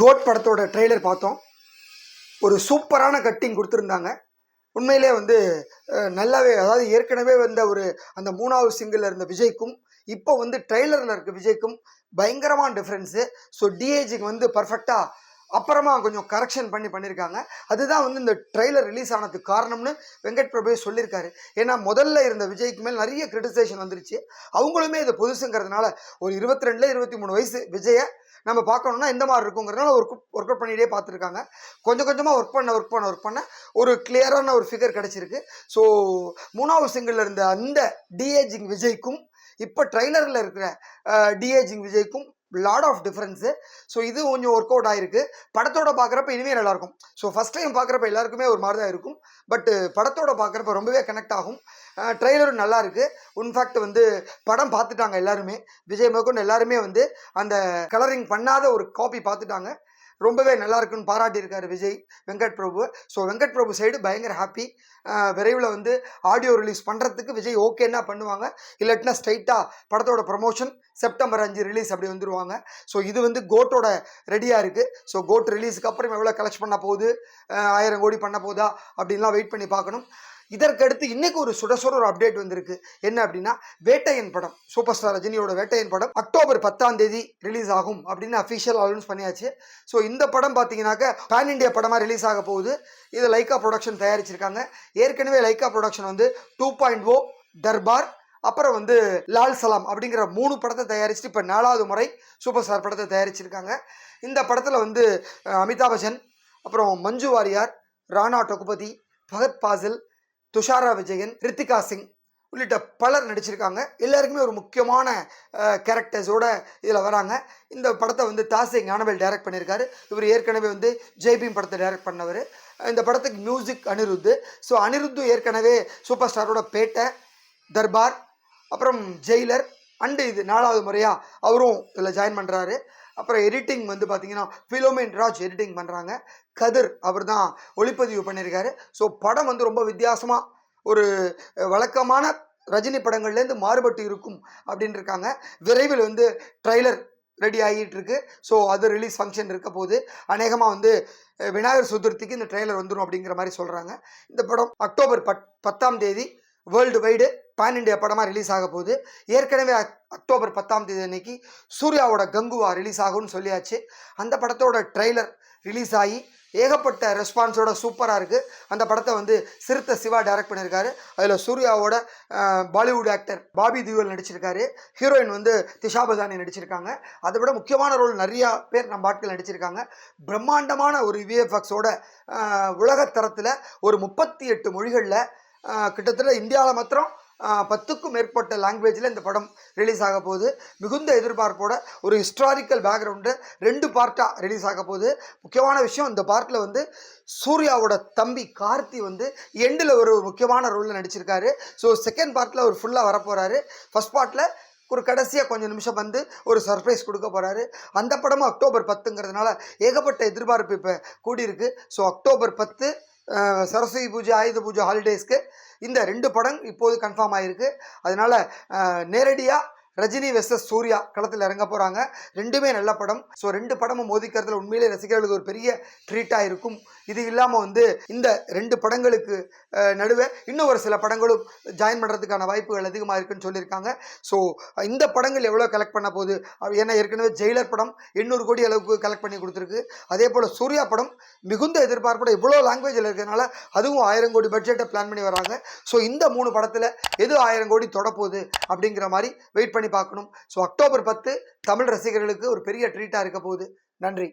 Code படத்தோட trailer பார்த்தோம். ஒரு சூப்பரான கட்டிங் கொடுத்துருந்தாங்க. உண்மையிலே வந்து நல்லாவே அதாவது ஏற்கனவே வந்த ஒரு அந்த மூணாவது சிங்கிளில் இருந்த விஜய்க்கும் இப்போ வந்து ட்ரெய்லரில் இருக்க விஜய்க்கும் பயங்கரமான டிஃப்ரென்ஸு ஸோ டிஏஜிக்கு வந்து பர்ஃபெக்டாக அப்புறமா கொஞ்சம் கரெக்ஷன் பண்ணி பண்ணியிருக்காங்க அதுதான் வந்து இந்த ட்ரெய்லர் ரிலீஸ் ஆனதுக்கு காரணம்னு வெங்கட் பிரபு சொல்லியிருக்காரு ஏன்னா முதல்ல இருந்த விஜய்க்கு மேல் நிறைய கிரிட்டிசேஷன் வந்துருச்சு. அவங்களுமே இது புதுசுங்கிறதுனால ஒரு இருபத்தி ரெண்டுல இருபத்தி மூணு வயசு விஜயை நம்ம பார்க்கணும்னா எந்த மாதிரி இருக்குங்கிறதுனால ஒர்க் ஒர்க் அவுட் பண்ணிகிட்டே பார்த்துருக்காங்க. கொஞ்சம் கொஞ்சமாக ஒர்க் பண்ண ஒர்க் பண்ண ஒர்க் பண்ண ஒரு கிளியரான ஒரு ஃபிகர் கிடச்சிருக்கு. ஸோ மூணாவது சிங்கிளில் இருந்த அந்த டிஏஜிங் விஜய்க்கும் இப்போ ட்ரைலரில் இருக்கிற டிஏஜிங் விஜய்க்கும் லாட் ஆஃப் டிஃப்ரென்ஸு ஸோ இது கொஞ்சம் ஒர்க் அவுட் ஆயிருக்கு. படத்தோட பார்க்குறப்ப இனிமே நல்லாயிருக்கும். ஸோ ஃபஸ்ட் டைம் பார்க்குறப்ப எல்லாருக்குமே ஒரு மாதிரி தான் இருக்கும். பட் படத்தோட பார்க்குறப்ப ரொம்பவே கனெக்ட் ஆகும். ட்ரெய்லரும் நல்லா இருக்கு. இன்ஃபேக்ட் வந்து படம் பார்த்துட்டாங்க எல்லாருமே. விஜய் முதற்கொண்டு எல்லாருமே வந்து அந்த கலரிங் பண்ணாத ஒரு காப்பி பார்த்துட்டாங்க ரொம்பவே நல்லா இருக்குன்னு பாராட்டியிருக்காரு விஜய் வெங்கட் பிரபு. ஸோ வெங்கட் பிரபு சைடு பயங்கர ஹாப்பி விரைவில் வந்து ஆடியோ ரிலீஸ் பண்ணுறதுக்கு விஜய் ஓகேன்னா பண்ணுவாங்க. இல்லாட்டினா ஸ்ட்ரைட்டாக படத்தோட ப்ரமோஷன் செப்டம்பர் அஞ்சு ரிலீஸ் அப்படி வந்துடுவாங்க ஸோ இது வந்து கோட்டோட ரெடியாக இருக்குது ஸோ கோட் ரிலீஸுக்கு அப்புறம் எவ்வளோ கலெக்ட் பண்ண போகுது? ஆயிரம் கோடி பண்ண போதா? அப்படின்லாம் வெயிட் பண்ணி பார்க்கணும். இதற்கடுத்து இன்னைக்கு ஒரு சுட சுட ஒரு அப்டேட் வந்திருக்கு. என்ன அப்படின்னா வேட்டையன் படம். சூப்பர் ஸ்டார் ரஜினியோட வேட்டையன் படம். அக்டோபர் பத்தாம் தேதி ரிலீஸ் ஆகும் அப்படின்னு அஃபிஷியல் அனௌன்ஸ் பண்ணியாச்சு. ஸோ இந்த படம் பார்த்தீங்கன்னாக்க பேன் இண்டியா படமாக ரிலீஸ் ஆக போகுது. இது லைக்கா ப்ரொடக்ஷன் தயாரிச்சிருக்காங்க. ஏற்கனவே லைக்கா ப்ரொடக்ஷன் வந்து டூ பாயிண்ட் ஓ தர்பார் அப்புறம் வந்து லால் சலாம் அப்படிங்கிற மூணு படத்தை தயாரிச்சுட்டு இப்போ நாலாவது முறை சூப்பர் ஸ்டார் படத்தை தயாரிச்சிருக்காங்க. இந்த படத்தில் வந்து அமிதாப் பச்சன் அப்புறம் மஞ்சு வாரியார் ராணா டொகுபதி பகத் பாசில் துஷாரா விஜயன் ரித்திகா சிங் உள்ளிட்ட பலர் நடிச்சிருக்காங்க. எல்லாருக்குமே ஒரு முக்கியமான கேரக்டர்ஸோட இதில் வராங்க. இந்த படத்தை வந்து தாசே ஞானவேல் டைரக்ட் பண்ணியிருக்காரு இவர் ஏற்கனவே வந்து ஜெய்பீம் படத்தை டைரக்ட் பண்ணவர். இந்த படத்துக்கு மியூசிக் அனிருத்து ஸோ அனிருத்து ஏற்கனவே சூப்பர் ஸ்டாரோட பேட்டை தர்பார் அப்புறம் ஜெயிலர். அண்டு இது நாலாவது முறையாக அவரும் இதில் ஜாயின் பண்ணுறாரு அப்புறம் எடிட்டிங் வந்து பார்த்தீங்கன்னா ஃபிலோமின் ராஜ் எடிட்டிங் பண்ணுறாங்க கதிர் அவர் தான் ஒளிப்பதிவு பண்ணியிருக்காரு ஸோ படம் வந்து ரொம்ப வித்தியாசமாக ஒரு வழக்கமான ரஜினி படங்கள்லேருந்து மாறுபட்டு இருக்கும் அப்படின்னு இருக்காங்க. விரைவில் வந்து ட்ரைலர் ரெடி ஆகிட்டு இருக்கு ஸோ அது ரிலீஸ் ஃபங்க்ஷன் இருக்க போது அநேகமாக வந்து விநாயகர் சதுர்த்திக்கு இந்த ட்ரெய்லர் வந்துடும் அப்படிங்கிற மாதிரி சொல்கிறாங்க இந்த படம் அக்டோபர் பத் பத்தாம் தேதி வேர்ல்டு வைடு பேன் இண்டியா படமாக ரிலீஸ் ஆக போகுது. ஏற்கனவே அக்- அக்டோபர் பத்தாம் தேதி அன்னைக்கு சூர்யாவோட கங்குவா ரிலீஸ் ஆகும்னு சொல்லியாச்சு. அந்த படத்தோட ட்ரெய்லர் ரிலீஸ் ஆகி ஏகப்பட்ட ரெஸ்பான்ஸோட சூப்பராக இருக்குது அந்த படத்தை வந்து சிறுத்த சிவா டைரக்ட் பண்ணியிருக்காரு அதில் சூர்யாவோட பாலிவுட் ஆக்டர் பாபி தியூவல் நடிச்சிருக்காரு. ஹீரோயின் வந்து திஷா பதானி நடிச்சிருக்காங்க. அதை விட முக்கியமான ரோல் நிறையா பேர் நம்ம ஆட்கள் நடிச்சிருக்காங்க. பிரம்மாண்டமான ஒரு விஎஃப்எக்ஸோட உலகத்தரத்தில் ஒரு முப்பத்தி எட்டு மொழிகளில் கிட்டத்தட்ட இந்தியாவில் மாத்திரம் பத்துக்கும் மேற்பட்ட லாங்குவேஜில் இந்த படம் ரிலீஸ் ஆக போகுது. மிகுந்த எதிர்பார்ப்போட ஒரு ஹிஸ்டாரிக்கல் பேக்ரவுண்டு ரெண்டு பார்ட்டாக ரிலீஸ் ஆக போகுது. முக்கியமான விஷயம் இந்த பார்ட்டில் வந்து சூர்யாவோட தம்பி கார்த்தி வந்து எண்டில் ஒரு முக்கியமான ரோலில் நடிச்சிருக்காரு. ஸோ செகண்ட் பார்ட்டில் அவர் ஃபுல்லாக வரப்போகிறாரு ஃபர்ஸ்ட் பார்ட்டில் ஒரு கடைசியாக கொஞ்சம் நிமிஷம் வந்து ஒரு சர்ப்ரைஸ் கொடுக்க போகிறாரு அந்த படமும் அக்டோபர் பத்துங்கிறதுனால ஏகப்பட்ட எதிர்பார்ப்பு இப்போ கூடியிருக்கு. ஸோ அக்டோபர் பத்து சரஸ்வதி பூஜை ஆயுத பூஜை ஹாலிடேஸ்க்கு இந்த ரெண்டு படம் இப்போது கன்ஃபார்ம் ஆகிருக்கு அதனால் நேரடியாக ரஜினி வெர்சஸ் சூர்யா களத்தில் இறங்க போகிறாங்க ரெண்டுமே நல்ல படம். ஸோ ரெண்டு படமும் மோதிக்கிறதுல உண்மையிலே ரசிகர்களுக்கு ஒரு பெரிய ட்ரீட்டாக இருக்கும். இது இல்லாமல் வந்து இந்த ரெண்டு படங்களுக்கு நடுவே இன்னும் ஒரு சில படங்களும் ஜாயின் பண்ணுறதுக்கான வாய்ப்புகள் அதிகமாக இருக்குன்னு சொல்லியிருக்காங்க. ஸோ இந்த படங்கள் எவ்வளோ கலெக்ட் பண்ண போகுது? ஏன்னா ஏற்கனவே ஜெயிலர் படம் எண்ணூறு கோடி அளவுக்கு கலெக்ட் பண்ணி கொடுத்துருக்கு. அதே போல் சூர்யா படம் மிகுந்த எதிர்பார்ப்போட இவ்வளோ லாங்குவேஜில் இருக்கிறதுனால அதுவும் ஆயிரம் கோடி பட்ஜெட்டை பிளான் பண்ணி வராங்க ஸோ இந்த மூணு படத்தில் எது ஆயிரம் கோடி தொடப்போகுது அப்படிங்கிற மாதிரி வெயிட் பண்ணி பண்ணி பார்க்கணும். ஸோ அக்டோபர் பத்து தமிழ் ரசிகர்களுக்கு ஒரு பெரிய ட்ரீட்டாக இருக்க போகுது. நன்றி.